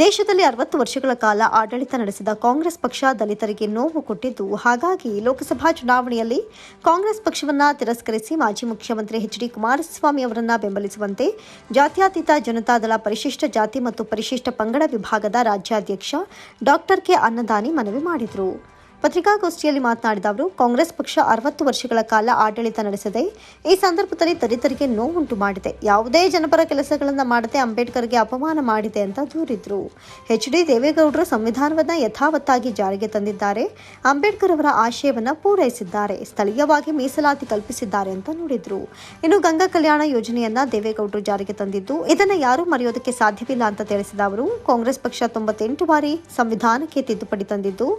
ದೇಶದಲ್ಲಿ ಅರವತ್ತು ವರ್ಷಗಳ ಕಾಲ ಆಡಳಿತ ನಡೆಸಿದ ಕಾಂಗ್ರೆಸ್ ಪಕ್ಷ ದಲಿತರಿಗೆ ನೋವು ಕೊಟ್ಟಿದ್ದು, ಹಾಗಾಗಿ ಲೋಕಸಭಾ ಚುನಾವಣೆಯಲ್ಲಿ ಕಾಂಗ್ರೆಸ್ ಪಕ್ಷವನ್ನ ತಿರಸ್ಕರಿಸಿ ಮಾಜಿ ಮುಖ್ಯಮಂತ್ರಿ ಎಚ್ ಡಿ ಕುಮಾರಸ್ವಾಮಿ ಅವರನ್ನ ಬೆಂಬಲಿಸುವಂತೆ ಜಾತ್ಯಾತೀತ ಜನತಾದಳ ಪರಿಶಿಷ್ಟ ಜಾತಿ ಮತ್ತು ಪರಿಶಿಷ್ಟ ಪಂಗಡ ವಿಭಾಗದ ರಾಜ್ಯಾಧ್ಯಕ್ಷ ಡಾಕ್ಟರ್ ಕೆ ಅನ್ನದಾನಿ ಮನವಿ ಮಾಡಿದರು. ಪತ್ರಿಕಾಗೋಷ್ಠಿಯಲ್ಲಿ ಮಾತನಾಡಿದ ಅವರು, ಕಾಂಗ್ರೆಸ್ ಪಕ್ಷ ಅರವತ್ತು ವರ್ಷಗಳ ಕಾಲ ಆಡಳಿತ ನಡೆಸಿದೆ ಈ ಸಂದರ್ಭದಲ್ಲಿ ದಲಿತರಿಗೆ ನೋವುಂಟು ಮಾಡಿದೆ. ಯಾವುದೇ ಜನಪರ ಕೆಲಸಗಳನ್ನು ಮಾಡದೆ ಅಂಬೇಡ್ಕರ್ಗೆ ಅಪಮಾನ ಮಾಡಿದೆ ಅಂತ ದೂರಿದ್ರು. ಎಚ್ ಡಿ ದೇವೇಗೌಡರು ಸಂವಿಧಾನವನ್ನ ಯಥಾವತ್ತಾಗಿ ಜಾರಿಗೆ ತಂದಿದ್ದಾರೆ. ಅಂಬೇಡ್ಕರ್ ಅವರ ಆಶಯವನ್ನ ಪೂರೈಸಿದ್ದಾರೆ. ಸ್ಥಳೀಯವಾಗಿ ಮೀಸಲಾತಿ ಕಲ್ಪಿಸಿದ್ದಾರೆ ಅಂತ ನುಡಿದ್ರು. ಇನ್ನು ಗಂಗಾ ಕಲ್ಯಾಣ ಯೋಜನೆಯನ್ನ ದೇವೇಗೌಡರು ಜಾರಿಗೆ ತಂದಿದ್ದು, ಇದನ್ನು ಯಾರೂ ಮರೆಯೋದಕ್ಕೆ ಸಾಧ್ಯವಿಲ್ಲ ಅಂತ ತಿಳಿಸಿದ ಅವರು, ಕಾಂಗ್ರೆಸ್ ಪಕ್ಷ ತೊಂಬತ್ತೆಂಟು ಬಾರಿ ಸಂವಿಧಾನಕ್ಕೆ ತಿದ್ದುಪಡಿ ತಂದಿದ್ದು,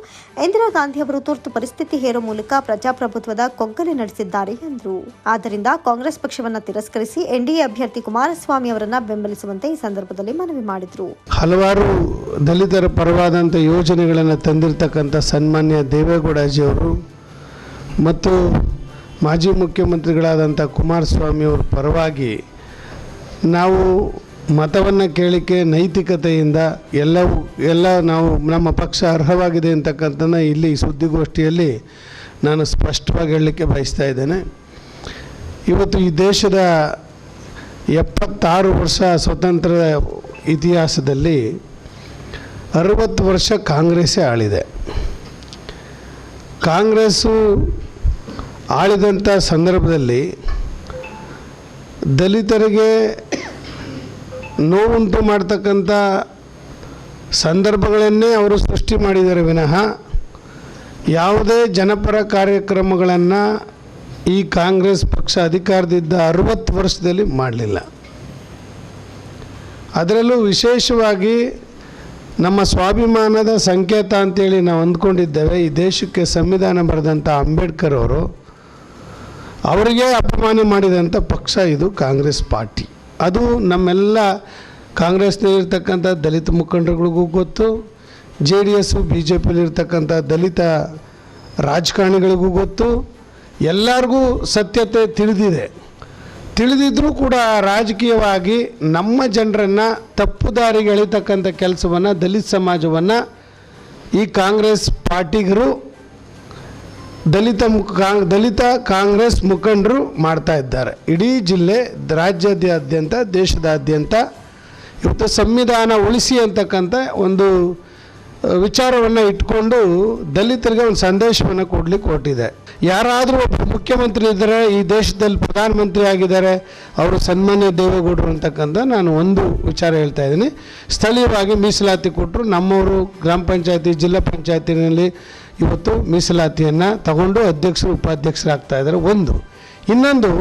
ಇಂದಿರಾ ಗಾಂಧಿ ಅವರು ತುರ್ತು ಪರಿಸ್ಥಿತಿ ಹೇರೋ ಮೂಲಕ ಪ್ರಜಾಪ್ರಭುತ್ವದ ಕೊಗ್ಗಲಿ ನಡೆಸಿದ್ದಾರೆ ಎಂದರು. ಆದ್ದರಿಂದ ಕಾಂಗ್ರೆಸ್ ಪಕ್ಷವನ್ನು ತಿರಸ್ಕರಿಸಿ ಎನ್ಡಿಎ ಅಭ್ಯರ್ಥಿ ಕುಮಾರಸ್ವಾಮಿ ಅವರನ್ನು ಬೆಂಬಲಿಸುವಂತೆ ಈ ಸಂದರ್ಭದಲ್ಲಿ ಮನವಿ ಮಾಡಿದರು. ಹಲವಾರು ದಲಿತರ ಪರವಾದಂಥ ಯೋಜನೆಗಳನ್ನು ತಂದಿರತಕ್ಕಂಥ ಸನ್ಮಾನ್ಯ ದೇವೇಗೌಡಜಿಯವರು ಮತ್ತು ಮಾಜಿ ಮುಖ್ಯಮಂತ್ರಿಗಳಾದಂಥ ಕುಮಾರಸ್ವಾಮಿಯವ್ರ ಪರವಾಗಿ ನಾವು ಮತವನ್ನು ಕೇಳಿಕೆ ನೈತಿಕತೆಯಿಂದ ಎಲ್ಲವೂ, ಎಲ್ಲ ನಾವು ನಮ್ಮ ಪಕ್ಷ ಅರ್ಹವಾಗಿದೆ ಅಂತಕ್ಕಂಥದ್ದನ್ನು ಇಲ್ಲಿ ಸುದ್ದಿಗೋಷ್ಠಿಯಲ್ಲಿ ನಾನು ಸ್ಪಷ್ಟವಾಗಿ ಹೇಳಲಿಕ್ಕೆ ಬಯಸ್ತಾ ಇದ್ದೇನೆ. ಇವತ್ತು ಈ ದೇಶದ ಎಪ್ಪತ್ತಾರು ವರ್ಷ ಸ್ವತಂತ್ರ ಇತಿಹಾಸದಲ್ಲಿ ಅರುವತ್ತು ವರ್ಷ ಕಾಂಗ್ರೆಸ್ಸೇ ಆಳಿದೆ. ಕಾಂಗ್ರೆಸ್ಸು ಆಳಿದಂಥ ಸಂದರ್ಭದಲ್ಲಿ ದಲಿತರಿಗೆ ನೋವುಂಟು ಮಾಡ್ತಕ್ಕಂಥ ಸಂದರ್ಭಗಳನ್ನೇ ಅವರು ಸೃಷ್ಟಿ ಮಾಡಿದರೆ ವಿನಃ ಯಾವುದೇ ಜನಪರ ಕಾರ್ಯಕ್ರಮಗಳನ್ನು ಈ ಕಾಂಗ್ರೆಸ್ ಪಕ್ಷ ಅಧಿಕಾರದಿದ್ದ ಅರುವತ್ತು ವರ್ಷದಲ್ಲಿ ಮಾಡಲಿಲ್ಲ. ಅದರಲ್ಲೂ ವಿಶೇಷವಾಗಿ ನಮ್ಮ ಸ್ವಾಭಿಮಾನದ ಸಂಕೇತ ಅಂತೇಳಿ ನಾವು ಅಂದ್ಕೊಂಡಿದ್ದೇವೆ, ಈ ದೇಶಕ್ಕೆ ಸಂವಿಧಾನ ಬರೆದಂಥ ಅಂಬೇಡ್ಕರ್ ಅವರು, ಅವರಿಗೆ ಅಪಮಾನ ಮಾಡಿದಂಥ ಪಕ್ಷ ಇದು ಕಾಂಗ್ರೆಸ್ ಪಾರ್ಟಿ. ಅದು ನಮ್ಮೆಲ್ಲ ಕಾಂಗ್ರೆಸ್ನಲ್ಲಿರ್ತಕ್ಕಂಥ ದಲಿತ ಮುಖಂಡರುಗಳಿಗೂ ಗೊತ್ತು, J D S B J ಪಿಲಿರ್ತಕ್ಕಂಥ ದಲಿತ ರಾಜಕಾರಣಿಗಳಿಗೂ ಗೊತ್ತು, ಎಲ್ಲರಿಗೂ ಸತ್ಯತೆ ತಿಳಿದಿದೆ. ತಿಳಿದಿದ್ರೂ ಕೂಡ ರಾಜಕೀಯವಾಗಿ ನಮ್ಮ ಜನರನ್ನು ತಪ್ಪು ದಾರಿಗೆ ಎಳಿತಕ್ಕಂಥ ಕೆಲಸವನ್ನು ದಲಿತ ಸಮಾಜವನ್ನು ಈ ಕಾಂಗ್ರೆಸ್ ಪಾರ್ಟಿಗರು ದಲಿತ ಮುಖ ದಲಿತ ಕಾಂಗ್ರೆಸ್ ಮುಖಂಡರು ಮಾಡ್ತಾ ಇದ್ದಾರೆ. ಇಡೀ ಜಿಲ್ಲೆ ರಾಜ್ಯದಾದ್ಯಂತ ದೇಶದಾದ್ಯಂತ ಇವತ್ತು ಸಂವಿಧಾನ ಉಳಿಸಿ ಅಂತಕ್ಕಂಥ ಒಂದು ವಿಚಾರವನ್ನು ಇಟ್ಕೊಂಡು ದಲಿತರಿಗೆ ಒಂದು ಸಂದೇಶವನ್ನು ಕೊಡಲಿಕ್ಕೆ ಕೊಟ್ಟಿದೆ ಯಾರಾದರೂ ಒಬ್ಬ ಮುಖ್ಯಮಂತ್ರಿ ಇದ್ದರೆ ಈ ದೇಶದಲ್ಲಿ ಪ್ರಧಾನಮಂತ್ರಿ ಆಗಿದ್ದಾರೆ, ಅವರು ಸನ್ಮಾನ್ಯ ದೇವೇಗೌಡರು ಅಂತಕ್ಕಂಥ ನಾನು ಒಂದು ವಿಚಾರ ಹೇಳ್ತಾ ಇದ್ದೀನಿ. ಸ್ಥಳೀಯವಾಗಿ ಮೀಸಲಾತಿ ಕೊಟ್ಟರು ನಮ್ಮವರು, ಗ್ರಾಮ ಪಂಚಾಯತಿ, ಜಿಲ್ಲಾ ಪಂಚಾಯತಿನಲ್ಲಿ ಇವತ್ತು ಮೀಸಲಾತಿಯನ್ನು ತಗೊಂಡು ಅಧ್ಯಕ್ಷರು, ಉಪಾಧ್ಯಕ್ಷರಾಗ್ತಾ ಇದ್ದಾರೆ. ಒಂದು. ಇನ್ನೊಂದು,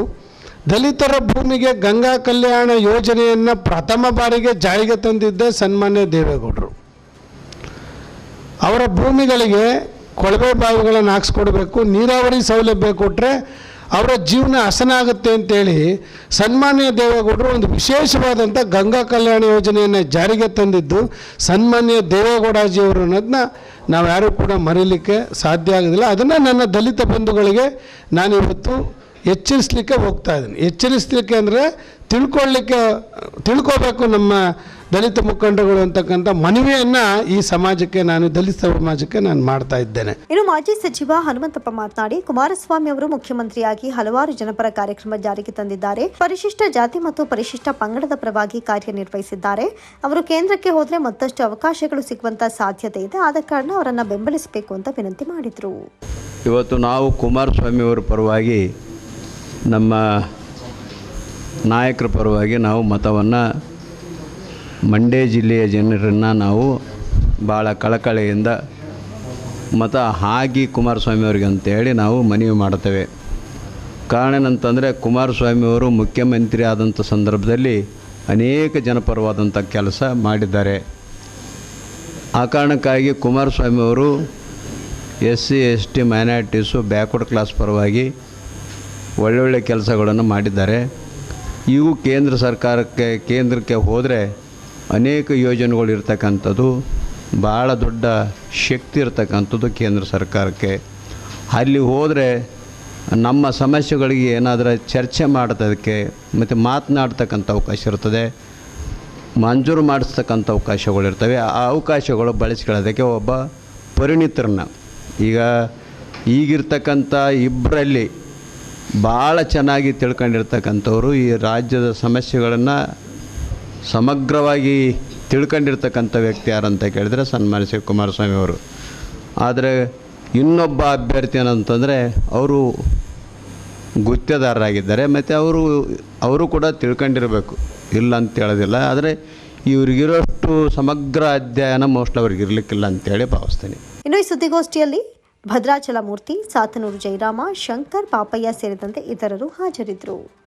ದಲಿತರ ಭೂಮಿಗೆ ಗಂಗಾ ಕಲ್ಯಾಣ ಯೋಜನೆಯನ್ನು ಪ್ರಥಮ ಬಾರಿಗೆ ಜಾರಿಗೆ ತಂದಿದ್ದ ಸನ್ಮಾನ್ಯ ದೇವೇಗೌಡರು. ಅವರ ಭೂಮಿಗಳಿಗೆ ಕೊಳವೆ ಬಾವಿಗಳನ್ನು ಹಾಕ್ಸ್ಕೊಡ್ಬೇಕು, ನೀರಾವರಿ ಸೌಲಭ್ಯ ಕೊಟ್ಟರೆ ಅವರ ಜೀವನ ಹಸನಾಗುತ್ತೆ ಅಂತೇಳಿ ಸನ್ಮಾನ್ಯ ದೇವೇಗೌಡರು ಒಂದು ವಿಶೇಷವಾದಂಥ ಗಂಗಾ ಕಲ್ಯಾಣ ಯೋಜನೆಯನ್ನು ಜಾರಿಗೆ ತಂದಿದ್ದು ಸನ್ಮಾನ್ಯ ದೇವೇಗೌಡಜಿಯವರು ಅನ್ನೋದನ್ನ ನಾವು ಯಾರೂ ಕೂಡ ಮರೀಲಿಕ್ಕೆ ಸಾಧ್ಯ ಆಗೋದಿಲ್ಲ. ಅದನ್ನು ನನ್ನ ದಲಿತ ಬಂಧುಗಳಿಗೆ ನಾನಿವತ್ತು ಎಚ್ಚರಿಸಲಿಕ್ಕೆ ಹೋಗ್ತಾ ಇದ್ದೀನಿ. ಎಚ್ಚರಿಸಲಿಕ್ಕೆ ಅಂದರೆ ತಿಳ್ಕೊಳ್ಳಿಕ್ಕೆ ತಿಳ್ಕೋಬೇಕು ನಮ್ಮ ದಲಿತ ಮುಖಂಡಗಳು ಅಂತಕ್ಕಂಥ ಮನವಿಯನ್ನು ಈ ಸಮಾಜಕ್ಕೆ ನಾನು ದಲಿತ ಸಮಾಜಕ್ಕೆ ನಾನು ಮಾಡ್ತಾ ಇದ್ದೇನೆ. ಇನ್ನು ಮಾಜಿ ಸಚಿವ ಹನುಮಂತಪ್ಪ ಮಾತನಾಡಿ ಕುಮಾರಸ್ವಾಮಿ ಅವರು ಮುಖ್ಯಮಂತ್ರಿಯಾಗಿ ಹಲವಾರು ಜನಪರ ಕಾರ್ಯಕ್ರಮ ಜಾರಿಗೆ ತಂದಿದ್ದಾರೆ. ಪರಿಶಿಷ್ಟ ಜಾತಿ ಮತ್ತು ಪರಿಶಿಷ್ಟ ಪಂಗಡದ ಪರವಾಗಿ ಕಾರ್ಯನಿರ್ವಹಿಸಿದ್ದಾರೆ. ಅವರು ಕೇಂದ್ರಕ್ಕೆ ಹೋದರೆ ಮತ್ತಷ್ಟು ಅವಕಾಶಗಳು ಸಿಗುವಂತ ಸಾಧ್ಯತೆ ಇದೆ. ಆದ ಕಾರಣ ಅವರನ್ನು ಬೆಂಬಲಿಸಬೇಕು ಅಂತ ವಿನಂತಿ ಮಾಡಿದ್ರು. ಇವತ್ತು ನಾವು ಕುಮಾರಸ್ವಾಮಿ ಅವರ ಪರವಾಗಿ ನಮ್ಮ ನಾಯಕರ ಪರವಾಗಿ ನಾವು ಮತವನ್ನು ಮಂಡ್ಯ ಜಿಲ್ಲೆಯ ಜನರನ್ನು ನಾವು ಭಾಳ ಕಳಕಳಿಯಿಂದ ಮತ ಹಾಕಿ ಕುಮಾರಸ್ವಾಮಿ ಅವರಿಗೆ ಅಂತೇಳಿ ನಾವು ಮನವಿ ಮಾಡ್ತೇವೆ. ಏನಂತಂದರೆ ಕುಮಾರಸ್ವಾಮಿಯವರು ಮುಖ್ಯಮಂತ್ರಿ ಆದಂಥ ಸಂದರ್ಭದಲ್ಲಿ ಅನೇಕ ಜನಪರವಾದಂಥ ಕೆಲಸ ಮಾಡಿದ್ದಾರೆ. ಆ ಕಾರಣಕ್ಕಾಗಿ ಕುಮಾರಸ್ವಾಮಿಯವರು S C S T minorities, backward class ಪರವಾಗಿ ಒಳ್ಳೊಳ್ಳೆ ಕೆಲಸಗಳನ್ನು ಮಾಡಿದ್ದಾರೆ. ಇವು ಕೇಂದ್ರ ಸರ್ಕಾರಕ್ಕೆ, ಕೇಂದ್ರಕ್ಕೆ ಹೋದರೆ ಅನೇಕ ಯೋಜನೆಗಳು ಇರ್ತಕ್ಕಂಥದ್ದು ಭಾಳ ದೊಡ್ಡ ಶಕ್ತಿ ಇರ್ತಕ್ಕಂಥದ್ದು ಕೇಂದ್ರ ಸರ್ಕಾರಕ್ಕೆ. ಅಲ್ಲಿ ಹೋದರೆ ನಮ್ಮ ಸಮಸ್ಯೆಗಳಿಗೆ ಏನಾದರೂ ಚರ್ಚೆ ಮಾಡೋದಕ್ಕೆ ಮತ್ತು ಮಾತನಾಡ್ತಕ್ಕಂಥ ಅವಕಾಶ ಇರ್ತದೆ. ಮಂಜೂರು ಮಾಡಿಸ್ತಕ್ಕಂಥ ಅವಕಾಶಗಳಿರ್ತವೆ ಆ ಅವಕಾಶಗಳು ಬಳಸ್ಕೊಳ್ಳೋದಕ್ಕೆ ಒಬ್ಬ ಪರಿಣಿತರನ್ನ. ಈಗ ಈಗಿರ್ತಕ್ಕಂಥ ಇಬ್ಬರಲ್ಲಿ ಭಾಳ ಚೆನ್ನಾಗಿ ತಿಳ್ಕೊಂಡಿರ್ತಕ್ಕಂಥವ್ರು ಈ ರಾಜ್ಯದ ಸಮಸ್ಯೆಗಳನ್ನು ಸಮಗ್ರವಾಗಿ ತಿಳ್ಕೊಂಡಿರ್ತಕ್ಕಂಥ ವ್ಯಕ್ತಿ ಯಾರಂತ ಕೇಳಿದರೆ ಸನ್ಮಾನ್ಯ ಶ್ರೀ ಕುಮಾರಸ್ವಾಮಿ ಅವರು. ಆದರೆ ಇನ್ನೊಬ್ಬ ಅಭ್ಯರ್ಥಿ ಏನಂತಂದರೆ ಅವರು ಗುತ್ತೇದಾರರಾಗಿದ್ದಾರೆ, ಮತ್ತು ಅವರು ಅವರು ಕೂಡ ತಿಳ್ಕೊಂಡಿರಬೇಕು. ಇಲ್ಲ ಅಂತ ಹೇಳೋದಿಲ್ಲ, ಆದರೆ ಇವ್ರಿಗಿರೋಷ್ಟು ಸಮಗ್ರ ಅಧ್ಯಯನ ಮೋಸ್ಟ್ ಅವ್ರಿಗೆ ಇರಲಿಕ್ಕಿಲ್ಲ ಅಂತೇಳಿ ಭಾವಿಸ್ತೀನಿ. ಇನ್ನು ಈ ಸುದ್ದಿಗೋಷ್ಠಿಯಲ್ಲಿ ಭದ್ರಾಚಲ ಮೂರ್ತಿ ಸಾತನೂರು ಜಯರಾಮ ಶಂಕರ್ ಪಾಪಯ್ಯ ಸೇರಿದಂತೆ ಇತರರು ಹಾಜರಿದ್ದರು.